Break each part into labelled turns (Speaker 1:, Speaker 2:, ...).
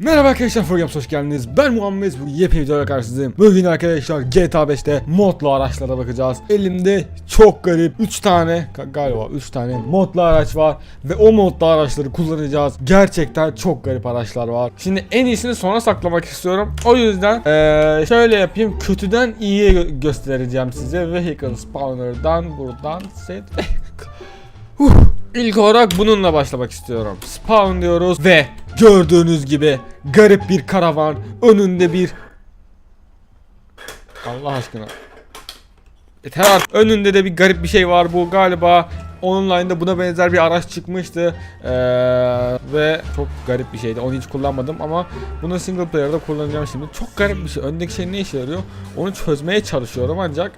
Speaker 1: Merhaba arkadaşlar Forgames hoş geldiniz. Ben Muhammed bu yepyeni videoyla karşınızdayım. Bugün arkadaşlar GTA 5'te modlu araçlara bakacağız. Elimde çok garip 3 tane ga- galiba 3 tane modlu araç var ve o modlu araçları kullanacağız. Gerçekten çok garip araçlar var. Şimdi en iyisini sona saklamak istiyorum. O yüzden eee, şöyle yapayım. Kötüden iyiye gö- göstereceğim size. Vehicle Spawner'dan buradan set Huh. İlk olarak bununla başlamak istiyorum. Spawn diyoruz ve gördüğünüz gibi garip bir karavan önünde bir Allah aşkına. Yeter artık. Önünde de bir garip bir şey var bu. Galiba online'da buna benzer bir araç çıkmıştı. Ee, ve çok garip bir şeydi. Onu hiç kullanmadım ama bunu single player'da kullanacağım şimdi. Çok garip bir şey. Öndeki şey ne işe yarıyor? Onu çözmeye çalışıyorum ancak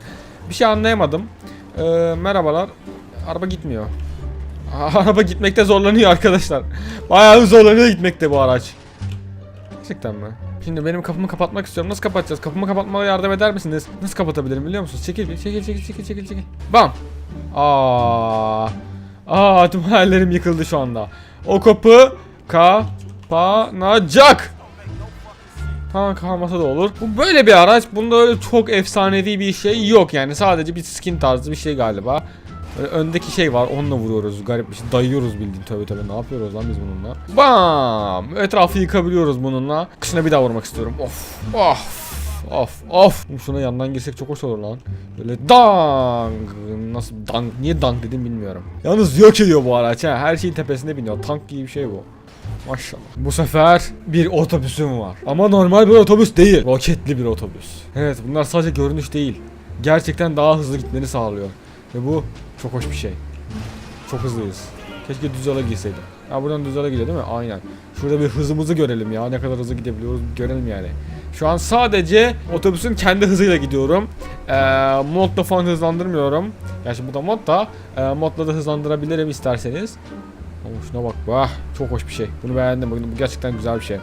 Speaker 1: bir şey anlayamadım. Ee, merhabalar. Araba gitmiyor Araba gitmekte zorlanıyor arkadaşlar. Bayağı zorlanıyor gitmekte bu araç. Gerçekten mi? Şimdi benim kapımı kapatmak istiyorum. Nasıl kapatacağız? Kapımı kapatmama yardım eder misiniz? Nasıl kapatabilirim biliyor musunuz? Çekil. Çekil çekil çekil çekil çekil. Bam. Aa. Aa tüm hayallerim yıkıldı şu anda. O kapı kapanacak. Ha kalmasa da olur. Bu böyle bir araç. Bunda öyle çok efsanevi bir şey yok yani. Sadece bir skin tarzı bir şey galiba. Böyle öndeki şey var onunla vuruyoruz garip bir şey. Dayıyoruz bildiğin tövbe tövbe. Ne yapıyoruz lan biz bununla? Bam! Etrafı yıkabiliyoruz bununla. Kışına bir daha vurmak istiyorum. Of of Of of. Şuna yandan girsek çok hoş olur lan. Böyle dang! Nasıl dang niye dang dedim bilmiyorum. Yalnız yok ediyor bu araç ha. Her şeyin tepesinde biniyor. Tank gibi bir şey bu. Maşallah. Bu sefer bir otobüsüm var. Ama normal bir otobüs değil. Roketli bir otobüs. Evet bunlar sadece görünüş değil. Gerçekten daha hızlı gitmeni sağlıyor. Ve bu çok hoş bir şey. Çok hızlıyız. Keşke düz yola girseydim. Ha buradan düz yola gidiyor değil mi? Aynen. Şurada bir hızımızı görelim ya. Ne kadar hızlı gidebiliyoruz görelim yani. Şu an sadece otobüsün kendi hızıyla gidiyorum. Ee, modla falan hızlandırmıyorum. Gerçi bu da mod da. E, modla da hızlandırabilirim isterseniz. Oo, şuna bak. Vah, çok hoş bir şey. Bunu beğendim. Bakın bu gerçekten güzel bir şey.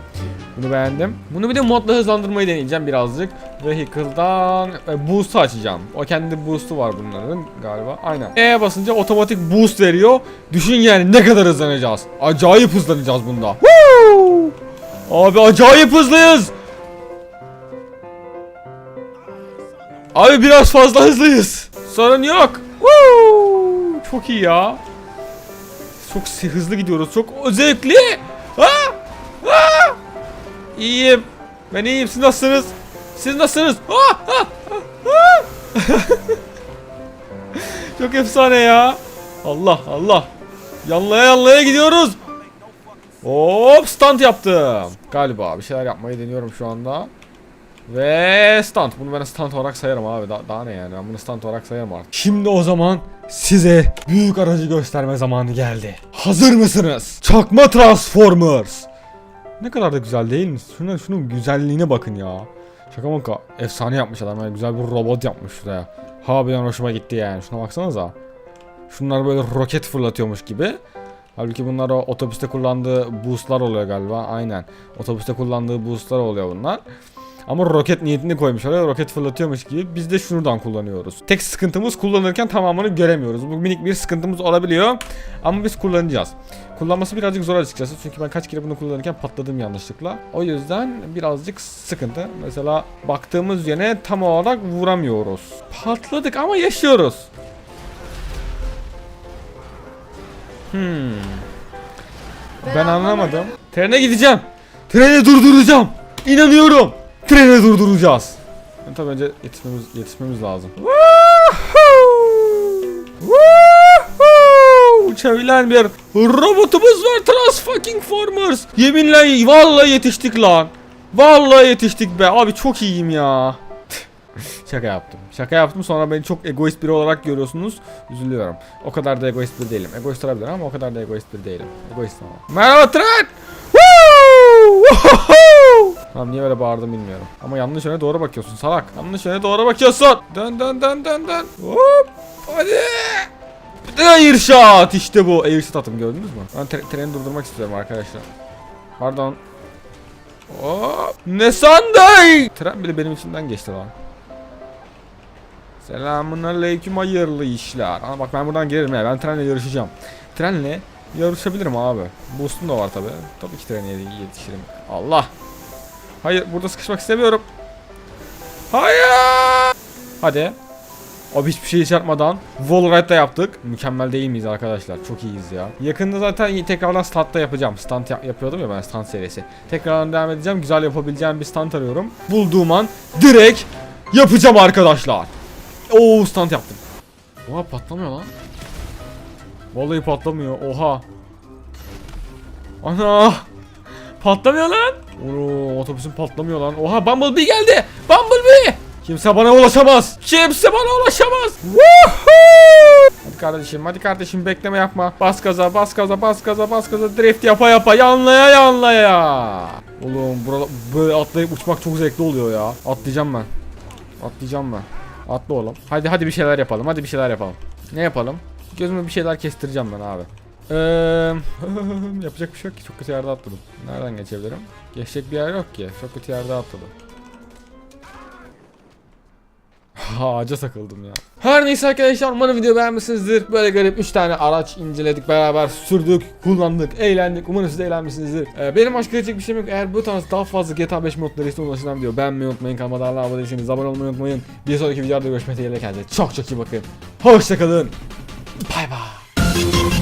Speaker 1: Bunu beğendim. Bunu bir de modla hızlandırmayı deneyeceğim birazcık. Vehicle'dan e, boost'u açacağım. O kendi boost'u var bunların galiba. Aynen. E'ye basınca otomatik boost veriyor. Düşün yani ne kadar hızlanacağız. Acayip hızlanacağız bunda. Woo! Abi acayip hızlıyız. Abi biraz fazla hızlıyız. Sorun yok. Woo! Çok iyi ya. Çok hızlı gidiyoruz. Çok zevkli. Ha! Ha! İyiyim. Ben iyiyim. Siz nasılsınız? Siz nasılsınız? Ha! Ha! Ha! Çok efsane ya. Allah Allah. Yanlaya yanlaya gidiyoruz. Hop stand yaptım. Galiba bir şeyler yapmayı deniyorum şu anda. Ve stand. Bunu ben stand olarak sayarım abi. Da- daha ne yani? Ben bunu stand olarak sayarım artık. Şimdi o zaman size büyük aracı gösterme zamanı geldi. Hazır mısınız? Çakma Transformers. Ne kadar da güzel değil mi? Şuna, şunun güzelliğine bakın ya. Şaka maka. Efsane yapmış adam. Yani güzel bir robot yapmış şuraya. Harbiden hoşuma gitti yani. Şuna baksanıza. Şunlar böyle roket fırlatıyormuş gibi. Halbuki bunlar o otobüste kullandığı boostlar oluyor galiba. Aynen. Otobüste kullandığı boostlar oluyor bunlar. Ama roket niyetini koymuş oraya roket fırlatıyormuş gibi biz de şuradan kullanıyoruz. Tek sıkıntımız kullanırken tamamını göremiyoruz. Bu minik bir sıkıntımız olabiliyor ama biz kullanacağız. Kullanması birazcık zor açıkçası çünkü ben kaç kere bunu kullanırken patladım yanlışlıkla. O yüzden birazcık sıkıntı. Mesela baktığımız yöne tam olarak vuramıyoruz. Patladık ama yaşıyoruz. Hmm. Ben anlamadım. Trene gideceğim. Treni durduracağım. İnanıyorum. Treni durduracağız. Yani tabii önce yetişmemiz, yetişmemiz lazım. Uçabilen bir robotumuz var Trans fucking Formers. Yeminle vallahi yetiştik lan. Vallahi yetiştik be. Abi çok iyiyim ya. Şaka yaptım. Şaka yaptım sonra beni çok egoist biri olarak görüyorsunuz. Üzülüyorum. O kadar da egoist biri değilim. Egoist olabilirim ama o kadar da egoist biri değilim. Egoistim ama. Merhaba tren! Tamam niye böyle bağırdım bilmiyorum. Ama yanlış yöne doğru bakıyorsun salak. Yanlış yöne doğru bakıyorsun. Dön dön dön dön dön. Hop! Hadi! Airshot işte bu. Airshot atım gördünüz mü? Ben tre- treni durdurmak istiyorum arkadaşlar. Pardon. Hop! Ne sandın? Tren bile benim içimden geçti lan. Selamun aleyküm hayırlı işler. Ama bak ben buradan gelirim ya. Ben trenle yarışacağım. Trenle yarışabilirim abi. Boost'um da var tabi. Tabii ki trene yet- yetişirim. Allah. Hayır burada sıkışmak istemiyorum. Hayır. Hadi. Abi hiçbir şey çarpmadan Wallride'da yaptık. Mükemmel değil miyiz arkadaşlar? Çok iyiyiz ya. Yakında zaten tekrardan standta yapacağım. Stand yap- yapıyordum ya ben stand serisi. Tekrardan devam edeceğim. Güzel yapabileceğim bir stand arıyorum. Bulduğum an direkt yapacağım arkadaşlar. Oo stand yaptım. Oha patlamıyor lan. Vallahi patlamıyor. Oha. Ana. Patlamıyor lan. Oo otobüsün patlamıyor lan. Oha Bumblebee geldi. Bumblebee. Kimse bana ulaşamaz. Kimse bana ulaşamaz. Woohoo! Hadi kardeşim hadi kardeşim bekleme yapma. Bas gaza bas gaza bas gaza bas gaza drift yapa yapa yanlaya yanlaya. Oğlum burada böyle atlayıp uçmak çok zevkli oluyor ya. Atlayacağım ben. Atlayacağım ben. Atla oğlum. Hadi hadi bir şeyler yapalım. Hadi bir şeyler yapalım. Ne yapalım? Gözüme bir şeyler kestireceğim ben abi. Eee yapacak bir şey yok ki. Çok kötü yerde atladım. Nereden geçebilirim? Geçecek bir yer yok ki. Çok kötü yerde atladım. Ağaca takıldım ya. Her neyse arkadaşlar umarım video beğenmişsinizdir. Böyle garip 3 tane araç inceledik beraber sürdük, kullandık, eğlendik. Umarım siz de eğlenmişsinizdir. Ee, benim başka diyecek bir şeyim yok. Eğer bu tarz daha fazla GTA 5 modları için ulaşılan video beğenmeyi unutmayın. Kanalıma da hala abone değilseniz abone olmayı unutmayın. Bir sonraki videoda görüşmek dileğiyle kendinize çok çok iyi bakın. Hoşçakalın. Bay bay.